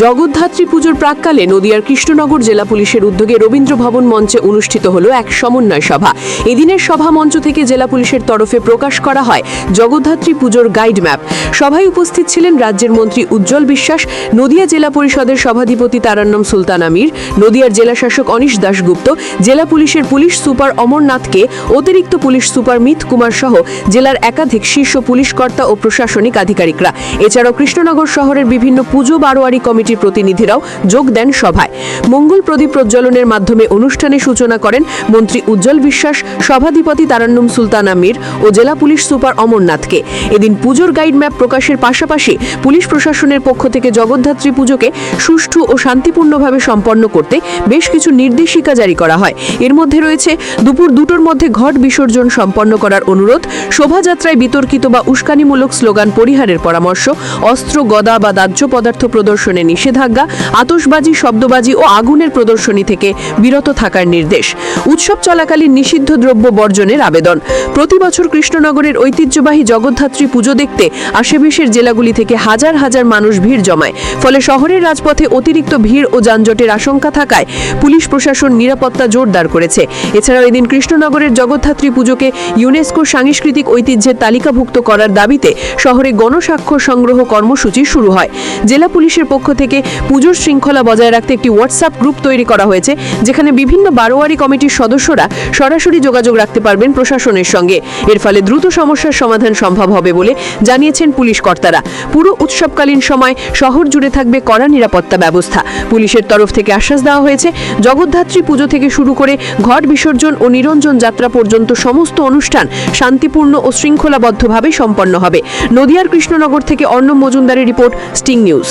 জগদ্ধাত্রী পুজোর প্রাককালে নদিয়ার কৃষ্ণনগর জেলা পুলিশের উদ্যোগে রবীন্দ্র ভবন মঞ্চে অনুষ্ঠিত হলো এক সমন্বয় সভা। এদিনের সভা মঞ্চ থেকে জেলা পুলিশের তরফে প্রকাশ করা হয় জগদ্ধাত্রী পুজোর গাইড ম্যাপ সভায় উপস্থিত ছিলেন রাজ্যের মন্ত্রী উজ্জ্বল বিশ্বাস, নদিয়া জেলা পরিষদের সভাধিপতি তারান্নম সুলতান আমির নদিয়ার জেলা শাসক অনিশ দাশগুপ্ত, জেলা পুলিশের পুলিশ সুপার অমরনাথকে, অতিরিক্ত পুলিশ সুপার মিত কুমার সহ জেলার একাধিক শীর্ষ পুলিশ কর্তা ও প্রশাসনিক আধিকারিকরা। এছাড়াও কৃষ্ণনগর শহরের বিভিন্ন পুজো বারোয়ারি কমিটির প্রতিনিধিরাও যোগ দেন সভায়। মঙ্গল প্রদীপ প্রজ্বলনের মাধ্যমে অনুষ্ঠানে সূচনা করেন মন্ত্রী উজ্জ্বল বিশ্বাস, সভাধিপতি তারান্নুম সুলতান আমির ও জেলা পুলিশ সুপার অমরনাথকে। এদিন পুজোর গাইড ম্যাপ প্রকাশের পাশাপাশি পুলিশ প্রশাসনের পক্ষ থেকে জগদ্ধাত্রী পুজোকে সুষ্ঠু ও শান্তিপূর্ণভাবে সম্পন্ন করতে বেশ কিছু নির্দেশিকা জারি করা হয়। এর মধ্যে রয়েছে, দুপুর দুটোর মধ্যে ঘট বিসর্জন সম্পন্ন করার অনুরোধ, শোভাযাত্রায় বিতর্কিত বা উস্কানিমূলক স্লোগান পরিহারের পরামর্শ, অস্ত্র, গদা বা দাহ্য পদার্থ প্রদর্শনে নিষেধাজ্ঞা, আতশবাজি, শব্দবাজি ও আগুনের প্রদর্শনী থেকে বিরত থাকার নির্দেশ। উৎসব চলাকালীন নিষিদ্ধ দ্রব্য বর্জনের আবেদন। প্রতি বছর কৃষ্ণনগরের ঐতিহ্যবাহী জগদ্ধাত্রী পুজো দেখতে আশেপাশের জেলাগুলি থেকে হাজার হাজার মানুষ ভিড় জমায়। ফলে শহরের রাজপথে অতিরিক্ত ভিড় ও যানজটের আশঙ্কা থাকায় পুলিশ প্রশাসন নিরাপত্তা জোরদার করেছে। এছাড়াও এদিন কৃষ্ণনগরের জগদ্ধাত্রী পুজোকে ইউনেস্কো সাংস্কৃতিক ঐতিহ্যের তালিকাভুক্ত করার দাবিতে শহরে গণস্বাক্ষর সংগ্রহ কর্মসূচি শুরু হয়। জেলা পুলিশের পক্ষ থেকে পুজোর শৃঙ্খলা বজায় রাখতে একটি হোয়াটসঅ্যাপ গ্রুপ তৈরি করা হয়েছে, যেখানে বিভিন্ন বারোয়ারি কমিটির সদস্যরা সরাসরি যোগাযোগ রাখতে পারবেন প্রশাসনের সঙ্গে। এর ফলে দ্রুত সমস্যার সমাধান সম্ভব হবে বলে জানিয়েছেন পুলিশ কর্তারা। পুরো উৎসবকালীন সময় শহর জুড়ে থাকবে কড়া নিরাপত্তা ব্যবস্থা। পুলিশের তরফ থেকে আশ্বাস দেওয়া হয়েছে, জগদ্ধাত্রী পুজো থেকে শুরু করে ঘট বিসর্জন ও নিরঞ্জন যাত্রা পর্যন্ত সমস্ত অনুষ্ঠান শান্তিপূর্ণ ও শৃঙ্খলাবদ্ধভাবে সম্পন্ন হবে। নদিয়ার কৃষ্ণনগর থেকে অর্ণব মজুমদারের রিপোর্ট, স্টিং নিউজ।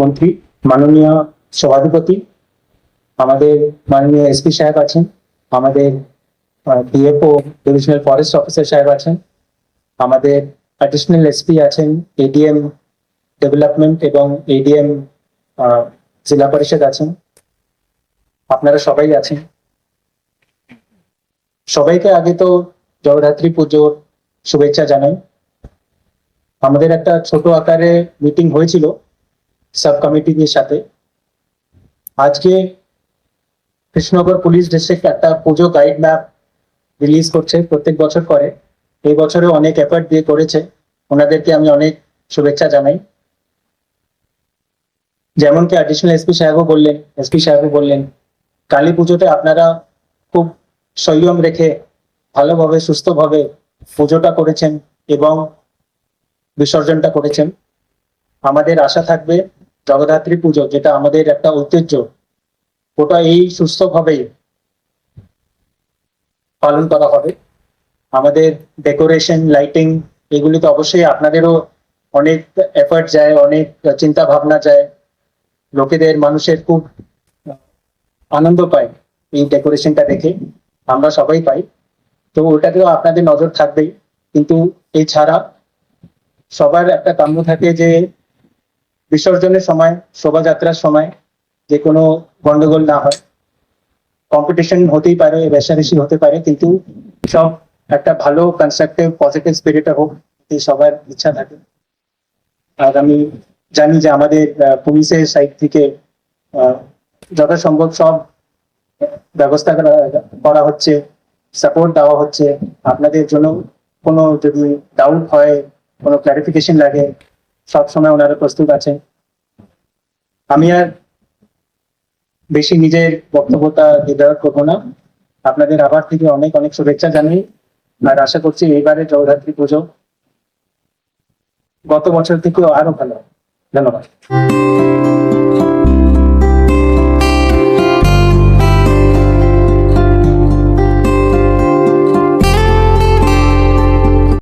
মন্ত্রী মাননীয় সভাধিপতি, আমাদের মাননীয় এসপি সাহেব আছেন, আমাদের ডিএফও ডিভিশনাল ফরেস্ট অফিসার সাহেব আছেন, আমাদের অ্যাডিশনাল এসপি আছেন এডিএম ডেভেলপমেন্ট এবং এডিএম জেলা পরিষদ আছেন। আপনারা সবাই আছেন। সবাইকে আগে তো জগদ্ধাত্রী পুজোর শুভেচ্ছা জানাই। আমাদের একটা ছোট আকারে মিটিং হয়েছিল। সাব কমিটির সাথে। আজকে কৃষ্ণনগর পুলিশ ডিস্ট্রিক্ট একটা পুজো গাইড ম্যাপ রিলিজ করছে প্রত্যেক বছর করে। এই বছরে অনেক এফার্ট দিয়ে করেছে। ওনাদেরকে আমি অনেক শুভেচ্ছা জানাই। যেমন কি অ্যাডিশনাল এসপি সাহেবও বললেন এসপি সাহেবও বললেন, কালী পুজোতে আপনারা খুব সংযম রেখে ভালোভাবে, সুস্থভাবে পুজোটা করেছেন এবং বিসর্জনটা করেছেন। আমাদের আশা থাকবে জগদ্ধাত্রী পুজো, যেটা আমাদের একটা ঐতিহ্য, ওটা এই সুস্থভাবেই পালন করা হবে। আমাদের ডেকোরেশন লাইটিং এগুলি তো অবশ্যই আপনাদেরও অনেক এফার্ট যায়, অনেক চিন্তা ভাবনা যায়। লোকেদের, মানুষের খুব আনন্দ পায় এই ডেকোরেশনটা দেখে। আমরা সবাই পাই। তো ওটাতেও আপনাদের নজর থাকবেই। কিন্তু এছাড়া সবার একটা কাম্য থাকে যে বিসর্জনের সময়, শোভাযাত্রার সময় যে কোনো গন্ডগোল না হয়। কম্পিটিশন হতেই পারে রেশারেশি হতে পারে, কিন্তু সব একটা ভালো কনস্ট্রাকটিভ পজিটিভ স্পিরিটে হোক এই সবার ইচ্ছা থাকে। আর আমি জানি যে আমাদের পুলিশের সাইড থেকে যথাসম্ভব সব ব্যবস্থা করা- হচ্ছে সাপোর্ট দেওয়া হচ্ছে। আপনাদের জন্য কোনো যদি ডাউট হয়, কোনো ক্লারিফিকেশন লাগে সব সময় ওনারা প্রস্তুত আছেন। আমি আর বেশি নিজের বক্তব্যটা ডিভাইড করব না। আপনাদের আবার থেকে অনেক অনেক শুভেচ্ছা জানাই। আর আশা করছি এইবারে জগদ্ধাত্রী পুজো গত বছর থেকে আরও ভালো। ধন্যবাদ।